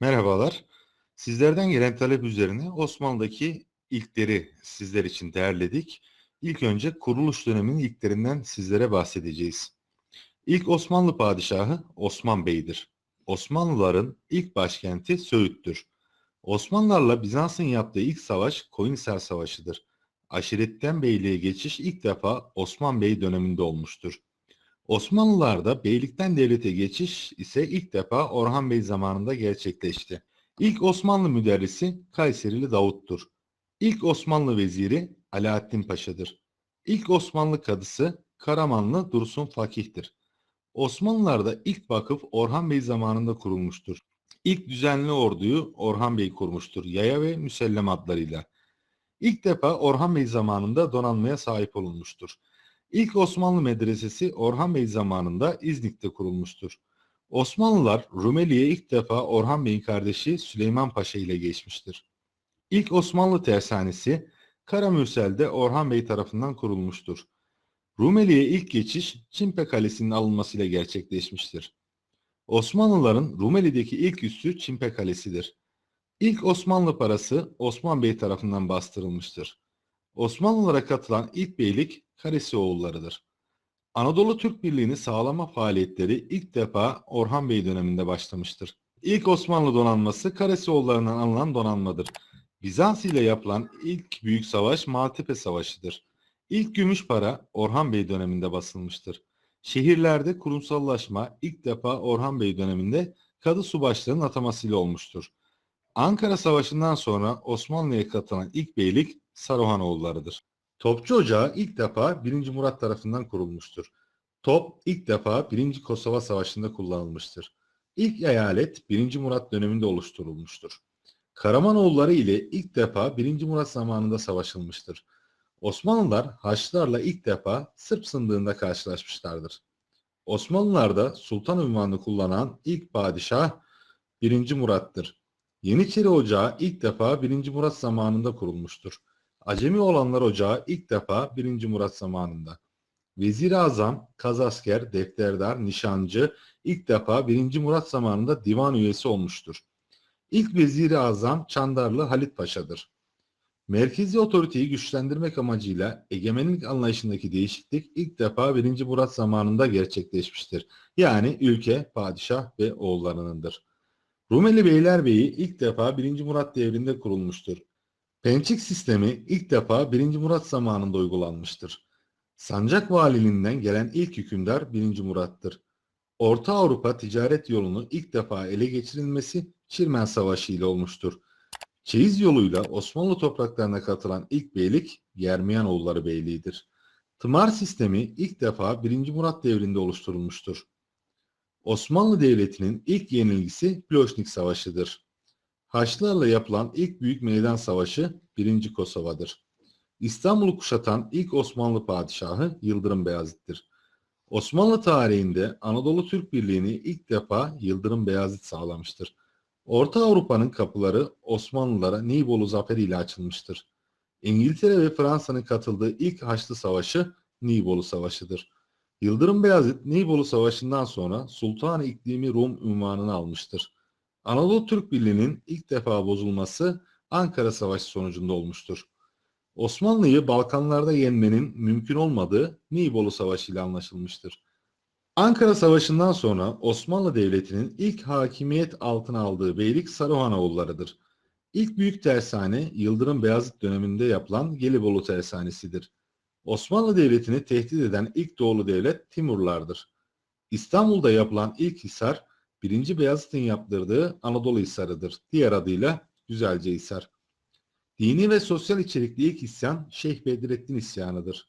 Merhabalar. Sizlerden gelen talep üzerine Osmanlı'daki ilkleri sizler için derledik. İlk önce kuruluş döneminin ilklerinden sizlere bahsedeceğiz. İlk Osmanlı padişahı Osman Bey'dir. Osmanlıların ilk başkenti Söğüt'tür. Osmanlılarla Bizans'ın yaptığı ilk savaş Koyunhisar Savaşı'dır. Aşiretten beyliğe geçiş ilk defa Osman Bey döneminde olmuştur. Osmanlılarda beylikten devlete geçiş ise ilk defa Orhan Bey zamanında gerçekleşti. İlk Osmanlı müderrisi Kayserili Davut'tur. İlk Osmanlı veziri Alaaddin Paşa'dır. İlk Osmanlı kadısı Karamanlı Dursun Fakih'tir. Osmanlılarda ilk vakıf Orhan Bey zamanında kurulmuştur. İlk düzenli orduyu Orhan Bey kurmuştur. Yaya ve Müsellem adlarıyla. İlk defa Orhan Bey zamanında donanmaya sahip olunmuştur. İlk Osmanlı medresesi Orhan Bey zamanında İznik'te kurulmuştur. Osmanlılar Rumeli'ye ilk defa Orhan Bey'in kardeşi Süleyman Paşa ile geçmiştir. İlk Osmanlı tersanesi Karamürsel'de Orhan Bey tarafından kurulmuştur. Rumeli'ye ilk geçiş Çimpe Kalesi'nin alınmasıyla gerçekleşmiştir. Osmanlıların Rumeli'deki ilk üssü Çimpe Kalesi'dir. İlk Osmanlı parası Osman Bey tarafından bastırılmıştır. Osmanlılara katılan ilk beylik Karesioğulları'dır. Anadolu Türk Birliği'ni sağlama faaliyetleri ilk defa Orhan Bey döneminde başlamıştır. İlk Osmanlı donanması Karesioğulları'ndan alınan donanmadır. Bizans ile yapılan ilk büyük savaş Maltepe Savaşı'dır. İlk gümüş para Orhan Bey döneminde basılmıştır. Şehirlerde kurumsallaşma ilk defa Orhan Bey döneminde kadı subaşlarının atamasıyla olmuştur. Ankara Savaşı'ndan sonra Osmanlı'ya katılan ilk beylik Saruhanoğulları'dır. Topçu Ocağı ilk defa 1. Murat tarafından kurulmuştur. Top ilk defa 1. Kosova Savaşı'nda kullanılmıştır. İlk eyalet 1. Murat döneminde oluşturulmuştur. Karamanoğulları ile ilk defa 1. Murat zamanında savaşılmıştır. Osmanlılar Haçlılarla ilk defa Sırp sındığında karşılaşmışlardır. Osmanlılar'da sultan ünvanını kullanan ilk padişah 1. Murat'tır. Yeniçeri Ocağı ilk defa 1. Murat zamanında kurulmuştur. Acemi olanlar Ocağı ilk defa 1. Murat zamanında. Vezir-i Azam, Kazasker, Defterdar, Nişancı ilk defa 1. Murat zamanında divan üyesi olmuştur. İlk Vezir-i Azam Çandarlı Halit Paşa'dır. Merkezi otoriteyi güçlendirmek amacıyla egemenlik anlayışındaki değişiklik ilk defa 1. Murat zamanında gerçekleşmiştir. Yani ülke, padişah ve oğullarınındır. Rumeli Beylerbeyi ilk defa 1. Murat devrinde kurulmuştur. Pençik sistemi ilk defa 1. Murat zamanında uygulanmıştır. Sancak valiliğinden gelen ilk hükümdar 1. Murat'tır. Orta Avrupa ticaret yolunu ilk defa ele geçirilmesi Çirmen Savaşı ile olmuştur. Çeyiz yoluyla Osmanlı topraklarına katılan ilk beylik Yermiyanoğulları Beyliği'dir. Tımar sistemi ilk defa 1. Murat devrinde oluşturulmuştur. Osmanlı Devleti'nin ilk yenilgisi Ploşnik Savaşı'dır. Haçlılarla yapılan ilk büyük meydan savaşı 1. Kosova'dır. İstanbul'u kuşatan ilk Osmanlı padişahı Yıldırım Beyazıt'tir. Osmanlı tarihinde Anadolu Türk Birliği'ni ilk defa Yıldırım Beyazıt sağlamıştır. Orta Avrupa'nın kapıları Osmanlılara Nibolu Zaferi ile açılmıştır. İngiltere ve Fransa'nın katıldığı ilk Haçlı Savaşı Nibolu Savaşı'dır. Yıldırım Beyazıt Nibolu Savaşı'ndan sonra Sultan İklimi Rum unvanını almıştır. Anadolu Türk Birliği'nin ilk defa bozulması Ankara Savaşı sonucunda olmuştur. Osmanlı'yı Balkanlarda yenmenin mümkün olmadığı Nibolu Savaşı ile anlaşılmıştır. Ankara Savaşı'ndan sonra Osmanlı Devleti'nin ilk hakimiyet altına aldığı beylik Saruhanoğulları'dır. İlk büyük tersane Yıldırım Beyazıt döneminde yapılan Gelibolu Tersanesi'dir. Osmanlı Devleti'ni tehdit eden ilk doğulu devlet Timurlardır. İstanbul'da yapılan ilk hisar 1. Beyazıt'ın yaptırdığı Anadolu Hisarı'dır. Diğer adıyla Güzelce Hisar. Dini ve sosyal içerikli ilk isyan Şeyh Bedrettin isyanıdır.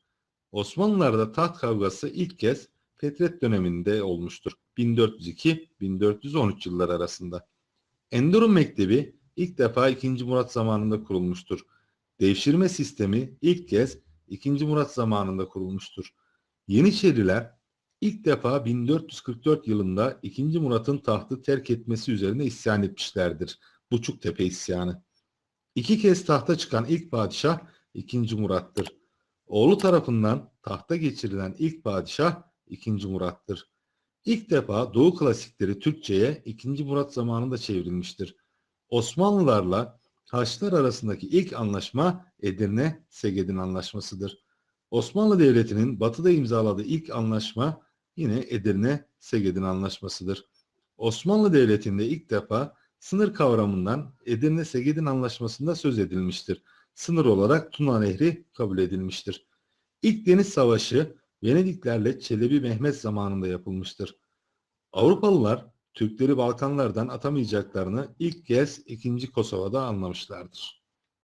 Osmanlılar'da taht kavgası ilk kez Fetret döneminde olmuştur. 1402-1413 yıllar arasında. Enderun Mektebi ilk defa 2. Murat zamanında kurulmuştur. Devşirme sistemi ilk kez 2. Murat zamanında kurulmuştur. Yeniçeriler ilk defa 1444 yılında 2. Murat'ın tahtı terk etmesi üzerine isyan etmişlerdir. Buçuktepe isyanı. İki kez tahta çıkan ilk padişah 2. Murat'tır. Oğlu tarafından tahta geçirilen ilk padişah 2. Murat'tır. İlk defa Doğu klasikleri Türkçe'ye 2. Murat zamanında çevrilmiştir. Osmanlılarla Haçlılar arasındaki ilk anlaşma Edirne-Segedin Anlaşması'dır. Osmanlı Devleti'nin batıda imzaladığı ilk anlaşma yine Edirne-Segedin Anlaşması'dır. Osmanlı Devleti'nde ilk defa sınır kavramından Edirne-Segedin Anlaşması'nda söz edilmiştir. Sınır olarak Tuna Nehri kabul edilmiştir. İlk Deniz Savaşı Venediklerle Çelebi Mehmet zamanında yapılmıştır. Avrupalılar Türkleri Balkanlardan atamayacaklarını ilk kez 2. Kosova'da anlamışlardır.